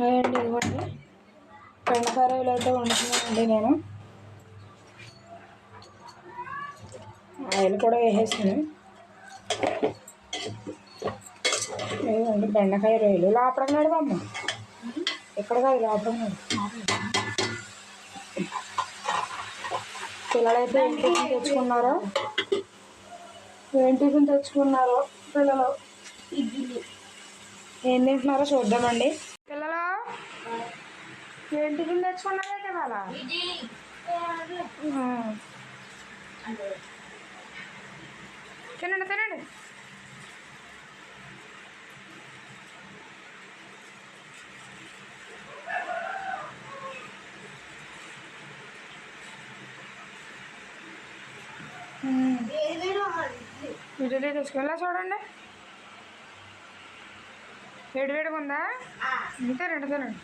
Hi అండి ఇదిగోండి. బెండకాయ రొయ్యలు అయితే వండుతున్నానండి నేను. ఆయిల్ కూడా వేసేసాను. ఇదిగోండి బెండకాయ రొయ్యలు లోపల నడవమ్మ ఎక్కడ కాదు లోపల నడు పిల్లలైతే ఏం టిఫిన్ తెచ్చుకున్నారో? ఏం టిఫిన్ తెచ్చుకున్నారో పిల్లలు? ఏం తింటున్నారో చూద్దామండి. ఏం టిఫిన్ తెచ్చుకున్నారైతే ఇవాళ ఉమ్. తినండి తినండి. ఇడ్లీ తీసుకెళ్ళా చూడండి. వేడి వేడిగా ఉందా? అంతే రెండు తినండి.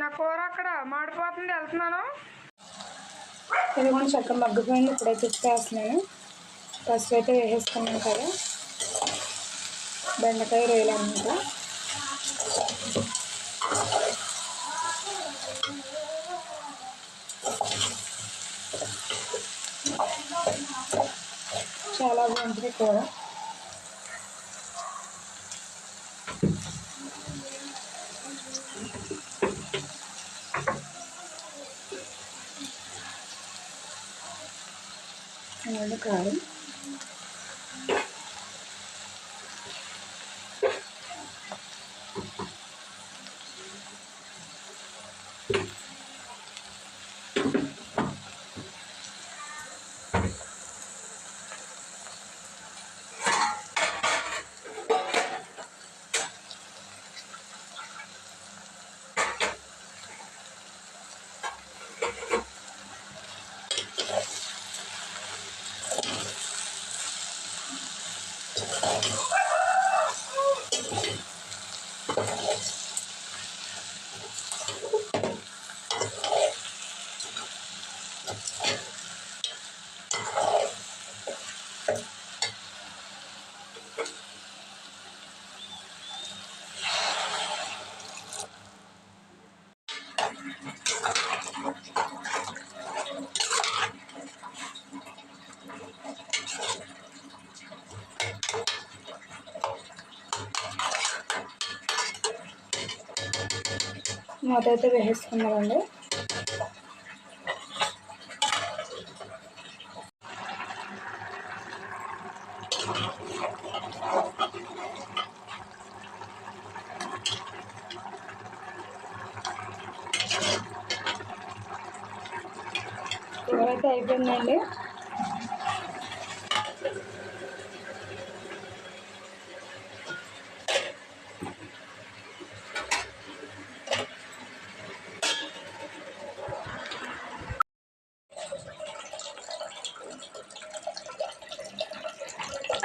నా కూర అక్కడ మాడిపోతుంది వెళ్తున్నాను. ఇది కూడా చక్కగా మగ్గిపోయింది ఇప్పుడైతే ఉప్పేస్తున్నాను పసుపు అయితే వేసేసుకున్నాను కదా. బెండకాయ రొయ్యలు చాలా బాగుంటుంది కూర. ഞങ്ങളുടെ കാണും కారం మూత అయితే వేసేసుకున్నామండి కూర అయితే అయిపోయిందండి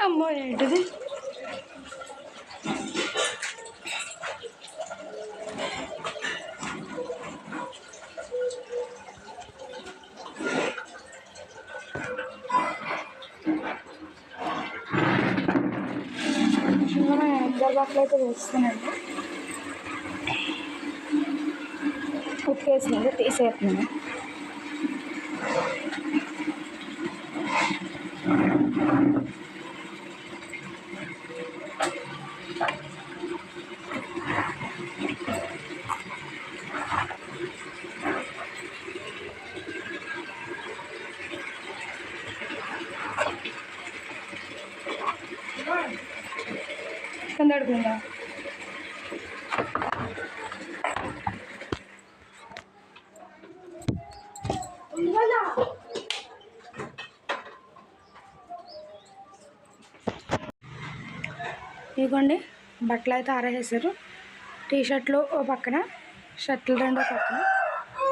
అమ్మో ఏంటిది? ఇద్దరు అయితే వేస్తున్నాను. ఉప్పేసినది తీసేస్తున్నాను. కింద అడుగుందా ఇదిగోండి బట్టలు అయితే ఆరేసేసారు. టీ షర్ట్లు ఓ పక్కన షర్ట్లు రెండు పక్కన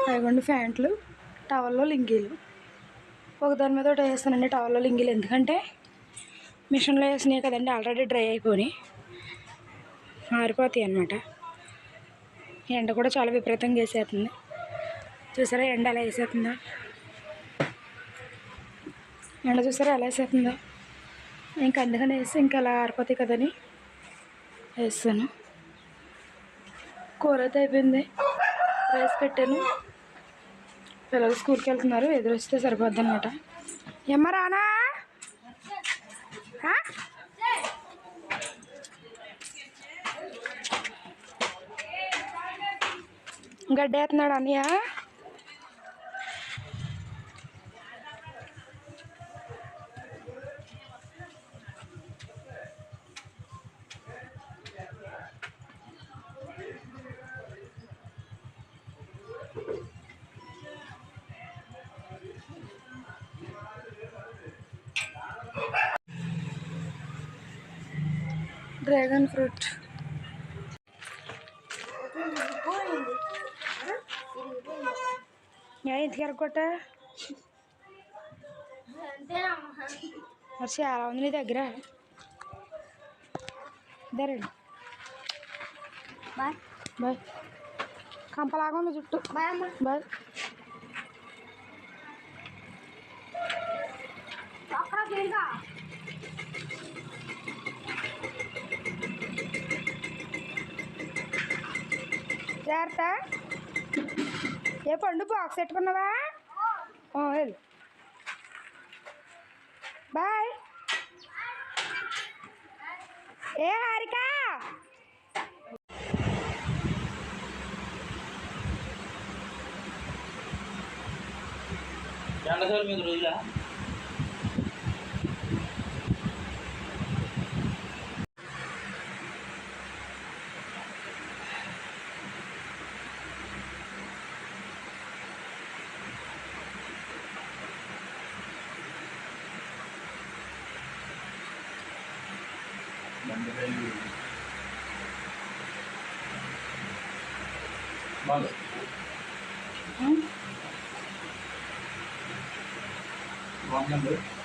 అదిగోండి ప్యాంట్లు టవల్లో లింగీలు. ఒక దాని మీద ఒకటి వేస్తానండి టవల్లో లింగీలు. ఎందుకంటే మిషన్లో వేసినాయి కదండి ఆల్రెడీ డ్రై అయిపోయి మారిపోతాయి అన్నమాట. ఎండ కూడా చాలా విపరీతంగా వేసేస్తుంది. చూసారా ఎండ అలా వేసేస్తుందా? ఎండ చూసారా ఎలా వేసేస్తుందా? ఇంకా అందుకని వేసి ఇంకా అలా ఆరిపోతాయి కదని వేస్తాను. కూర అయితే అయిపోయింది. రైస్ పెట్టాను. పిల్లలు స్కూల్కి వెళ్తున్నారు. ఎదురొస్తే సరిపోద్ది అనమాట ఎమ్మ రానా? गड्ढे नड़ानी है। ड्रैगन फ्रूट ఎందుకు ఎరగొట్ట మరి చాలా ఉంది నీ దగ్గర ఇద్దరండి బాయ్ బాయ్ కంపలాగా ఉంది జుట్టు బాయ్ అమ్మ బాయ్ అక్కడ తిరిగా జాగ్రత్త ఏ పండు బాక్స్ పెట్టుకున్నావా? వెళ్ళు. బాయ్. ఏ హారిక? ఎండసారి మీద రోజులా? value. Malo. Hmm? Wrong number.